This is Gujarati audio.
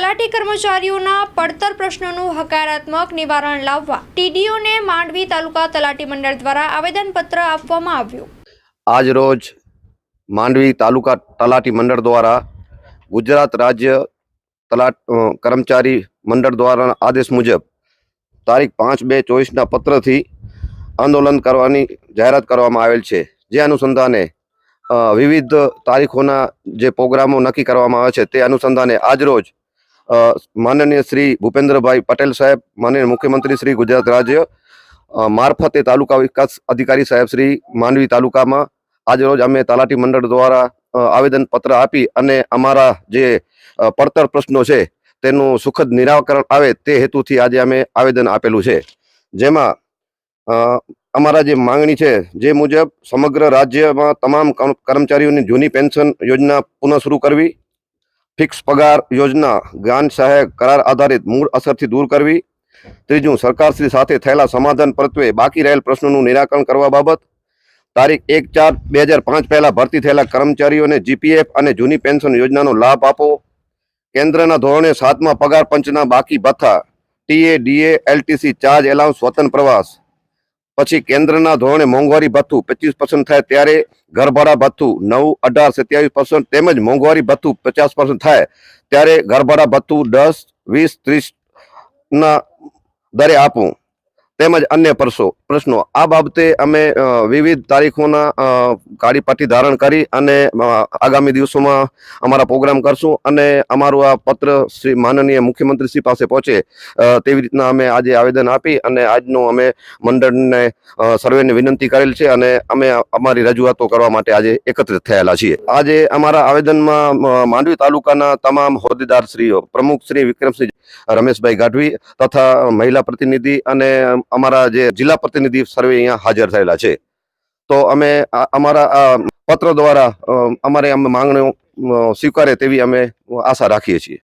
તલાટી કર્મચારીઓના પડતર પ્રશ્નોનું હકારાત્મક નિવારણ લાવવા ટીડીઓને માંડવી તાલુકા તલાટી મંડળ દ્વારા આવેદનપત્ર આપવામાં આવ્યું. આજ રોજ માંડવી તાલુકા તલાટી મંડળ દ્વારા ગુજરાત રાજ્ય તલાટ કર્મચારી મંડળ દ્વારા આદેશ મુજબ તારીખ પાંચ બે ચોવીસના પત્રથી આંદોલન કરવાની જાહેરાત કરવામાં આવેલ છે. જે અનુસંધાને વિવિધ તારીખોના જે પ્રોગ્રામો નક્કી કરવામાં આવે છે તે અનુસંધાને આજરોજ માનનીય શ્રી ભૂપેન્દ્રભાઈ પટેલ સાહેબ, માનનીય મુખ્યમંત્રી શ્રી ગુજરાત રાજ્ય મારફતે તાલુકા વિકાસ અધિકારી સાહેબ શ્રી માંડવી તાલુકામાં આજરોજ અમે તલાટી મંડળ દ્વારા આવેદનપત્ર આપી અને અમારા જે પડતર પ્રશ્નો છે તેનું સુખદ નિરાકરણ આવે તે હેતુથી આજે અમે આવેદન આપેલું છે. જેમાં અમારા જે માંગણી છે જે મુજબ સમગ્ર રાજ્યમાં તમામ કર્મચારીઓની જૂની પેન્શન યોજના પુનઃ શરૂ કરવી ફિક્સ પગાર યોજના જ્ઞાન સહાયક કરાર આધારિત મૂળ અસરથી દૂર કરવી. ત્રીજું, સરકારશ્રી સાથે થયેલા સમાધાન પરત્વે બાકી રહેલ પ્રશ્નોનું નિરાકરણ કરવા બાબત. તારીખ એક ચાર બે હજાર પાંચ પહેલાં ભરતી થયેલા કર્મચારીઓને જીપીએફ અને જૂની પેન્શન યોજનાનો લાભ આપો. કેન્દ્રના ધોરણે સાતમા પગાર પંચના બાકી ભથ્થા, TA, DA, LTC, charge allowance સ્વતંત્ર પ્રવાસ. પછી કેન્દ્રના ધોરણે મોંઘવારી ભથ્થું પચીસ પર્સન્ટ થાય ત્યારે ઘરભાડા ભથ્થું નવ, અઢાર, સત્યાવીસ પર્સન્ટ તેમજ મોંઘવારી ભથ્થું પચાસ પર્સન્ટ થાય ત્યારે ઘરભાડા ભથ્થું દસ, વીસ ત્રીસના દરે આપવું. તેમજ અન્ય પ્રશ્નો પ્રશ્નો. આ બાબતે અમે વિવિધ તારીખોના કાળી પાટી ધારણ કરી અને આગામી દિવસોમાં અમારા પ્રોગ્રામ કરશું અને અમારું આ પત્ર શ્રી માનનીય મુખ્યમંત્રી શ્રી પાસે પહોંચે તેવી રીતના અમે આજે આવેદન આપી અને આજનું અમે મંડળને સર્વેને વિનંતી કરેલ છે અને અમે અમારી રજૂઆતો કરવા માટે આજે એકત્રિત થયેલા છીએ. આજે અમારા આવેદનમાં માંડવી તાલુકાના તમામ હોદ્દેદાર શ્રીઓ, પ્રમુખ શ્રી વિક્રમસિંહ રમેશભાઈ ગાઢવી તથા મહિલા પ્રતિનિધિ અને અમારા જે જિલ્લા પ્રતિનિધિ સર્વે અહીંયા હાજર થયેલા છે. તો અમે અમારા પત્ર દ્વારા અમારે અમે માંગણીઓ સ્વીકારે તેવી અમે આશા રાખીએ છીએ.